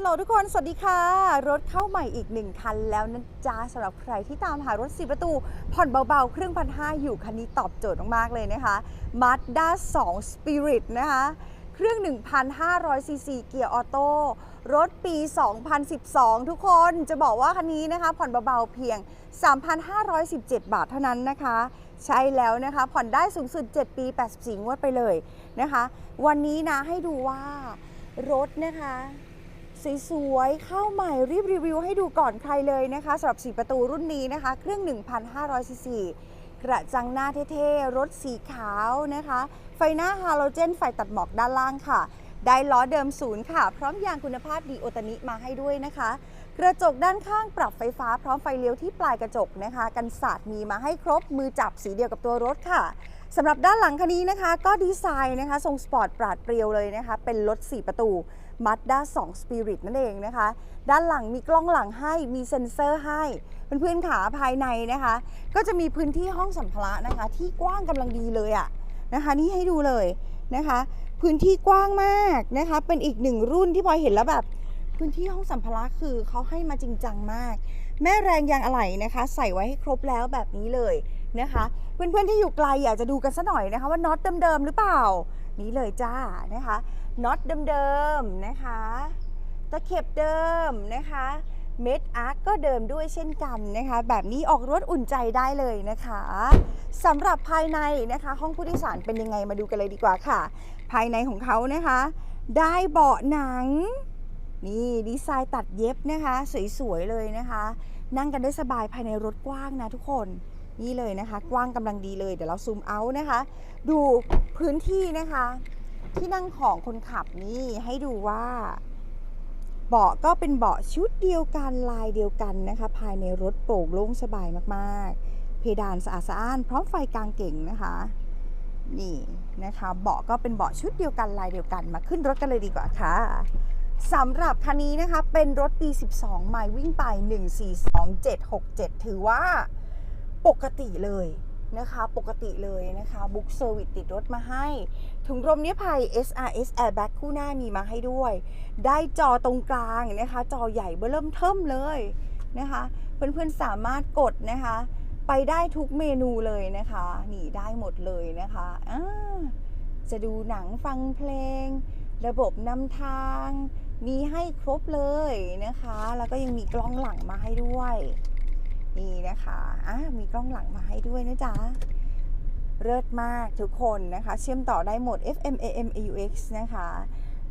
ลโหลทุกคน สวัสดีค่ะ รถเข้าใหม่อีกหนึ่งคันแล้วนะจ๊ะสำหรับใครที่ตามหารถสีประตู ผ่อนเบาๆ เครื่องพันห้าอยู่คันนี้ตอบโจทย์มากๆเลยนะคะ Mazda 2 Spirit นะคะ เครื่อง 1,500 ซีซีเกียร์ออโต้รถปี 2012 ทุกคนจะบอกว่าคันนี้นะคะ ผ่อนเบาๆเพียง 3,517 บาทเท่านั้นนะคะ ใช่แล้วนะคะ ผ่อนได้สูงสุด 7 ปี 84 งวดไปเลยนะคะ วันนี้นะให้ดูว่ารถนะคะ สวยๆ เข้าใหม่รีบรีวิวให้ดูก่อนใครเลยนะคะสำหรับ 4 ประตูรุ่นนี้นะคะ เครื่อง 1,500ซีซีกระจังหน้าเท่ๆ รถสีขาวนะคะ ไฟหน้าฮาโลเจน ไฟตัดหมอกด้านล่างค่ะ ได้ล้อเดิมศูนย์ค่ะ พร้อมยางคุณภาพดีโอตานิมาให้ด้วยนะคะ กระจกด้านข้างปรับไฟฟ้าพร้อมไฟเลี้ยวที่ปลายกระจกนะคะ กันสาดมีมาให้ครบมือจับสีเดียวกับตัวรถค่ะสำหรับด้านหลังคันนี้นะคะ ก็ดีไซน์นะคะ ทรงสปอร์ตปราดเปรียวเลยนะคะ เป็นรถ 4 ประตู Mazda 2 Spirit นั่นเองนะคะ ด้านหลังมีกล้องหลังให้มีเซ็นเซอร์ให้เพื่อนๆขาภายในนะคะ ก็จะมีพื้นที่ห้องสัมภาระนะคะ ที่กว้างกำลังดีเลยอะนะคะ นี่ให้ดูเลยนะคะ พื้นที่กว้างมากนะคะ เป็นอีกหนึ่งรุ่นที่พลอยเห็นแล้วแบบ พื้นที่ห้องสัมภาระคือเขาให้มาจริงจังมาก แม่แรงยางอะไหล่นะคะ ใส่ไว้ให้ครบแล้วแบบนี้เลยนะคะ เพื่อนๆที่อยู่ไกลอยากจะดูกันสักหน่อยนะคะ ว่าน็อตเดิมๆหรือเปล่า นี่เลยจ้านะคะน็อตเดิมๆนะคะตะเข็บเดิมนะคะเม็ดอาร์คก็เดิมด้วยเช่นกันนะคะ แบบนี้ออกรถอุ่นใจได้เลยนะคะสำหรับภายในนะคะ ห้องผู้โดยสารเป็นยังไงมาดูกันเลยดีกว่าค่ะ ภายในของเขานะคะ ได้เบาะหนัง นี่ดีไซน์ตัดเย็บนะคะ สวยๆเลยนะคะ นั่งกันได้สบายภายในรถกว้างนะทุกคนนี่เลยนะคะ กว้างกำลังดีเลยเดี๋ยวเราซูมเอานะคะ ดูพื้นที่นะคะ ที่นั่งของคนขับนี่ให้ดูว่าเบาะก็เป็นเบาะชุดเดียวกันลายเดียวกันนะคะ ภายในรถโปร่งโล่งสบายมากๆ เพดานสะอาดสะอ้านพร้อมไฟกลางเก่งนะคะนี่นะคะ เบาะก็เป็นเบาะชุดเดียวกันลายเดียวกันมาขึ้นรถกันเลยดีกว่าค่ะ สำหรับคันนี้นะคะเป็นรถปี 12 ไมล์วิ่งไป 142767 ถือว่าปกติเลยนะคะปกติเลยนะคะบุ๊กเซอร์วิสติดรถมาให้ ถุงลมนิรภัย SRS Airbag คู่หน้ามีมาให้ด้วย ได้จอตรงกลางนะคะ จอใหญ่เบ้อเริ่มเทิมเลยนะคะ เพื่อนๆสามารถกดนะคะ ไปได้ทุกเมนูเลยนะคะนี่ได้หมดเลยนะคะจะดูหนังฟังเพลง ระบบนำทางมีให้ครบเลยนะคะ แล้วก็ยังมีกล้องหลังมาให้ด้วย นี่นะคะอะมีกล้องหลังมาให้ด้วยนะจ๊ะเลิศมากทุกคนนะคะ เชื่อมต่อได้หมด FM AM AUX นะคะ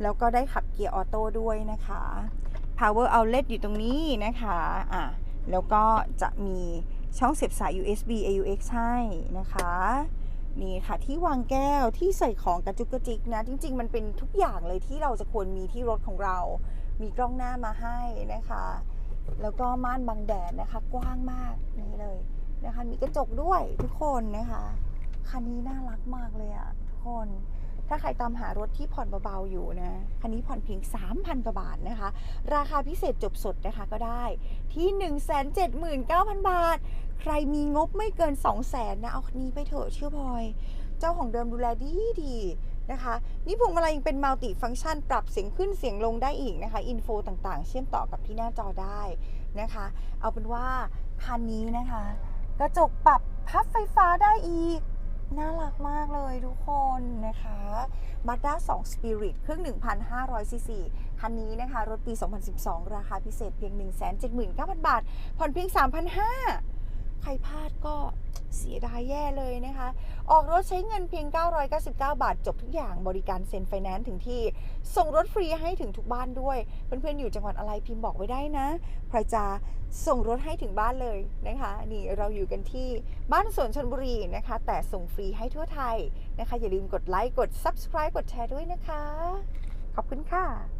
แล้วก็ได้ขับเกียร์ออโต้ด้วยนะคะ Power Outlet อยู่ตรงนี้นะคะอะแล้วก็จะมีช่องเสียบสาย USB AUX ให้นะคะ นี่ค่ะที่วางแก้วที่ใส่ของกระจุกกระจิกนะจริง ๆ มันเป็นทุกอย่างเลยที่เราจะควรมีที่รถของเรา มีกล้องหน้ามาให้นะคะ แล้วก็ม่านบังแดดนะคะ กว้างมากนี่เลยนะคะ มีกระจกด้วยทุกคนนะคะคันนี้น่ารักมากเลยอะทุกคน ถ้าใครตามหารถที่ผ่อนเบาๆอยู่นะ คันนี้ผ่อนเพียง 3,000 กว่าบาทนะคะ ราคาพิเศษจบสดนะคะก็ได้ที่ 179,000 บาท ใครมีงบไม่เกิน 200,000นะเอาคันนี้ไปเถอะเชื่อพลอย เจ้าของเดิมดูแลดีดีนะคะ นี่พวงมาลัยยังเป็นมัลติฟังก์ชัน ปรับเสียงขึ้นเสียงลงได้อีกนะคะอินโฟต่างๆ เชื่อมต่อกับที่หน้าจอได้นะคะ เอาเป็นว่าคันนี้นะคะ กระจกปรับพับไฟฟ้าได้อีกน่ารักมากเลยทุกคนนะคะ Mazda 2 Spirit เครื่อง 1,500ซีซีคันนี้นะคะ รถปี 2012 ราคาพิเศษเพียง 179,000 บาท ผ่อนเพียง 3,500 ใครพลาดก็เสียดายแย่เลยนะคะ ออกรถใช้เงินเพียง 999 บาท จบทุกอย่างบริการเซ็นไฟแนนซ์ถึงที่ ส่งรถฟรีให้ถึงทุกบ้านด้วย เพื่อนๆอยู่จังหวัดอะไรพิมพ์บอกไว้ได้นะพลอยจะส่งรถให้ถึงบ้านเลยนะคะ นี่เราอยู่กันที่บ้านสวนชนบุรีนะคะ แต่ส่งฟรีให้ทั่วไทยนะคะ อย่าลืมกดไลค์กด subscribe กดแชร์ด้วยนะคะ ขอบคุณค่ะ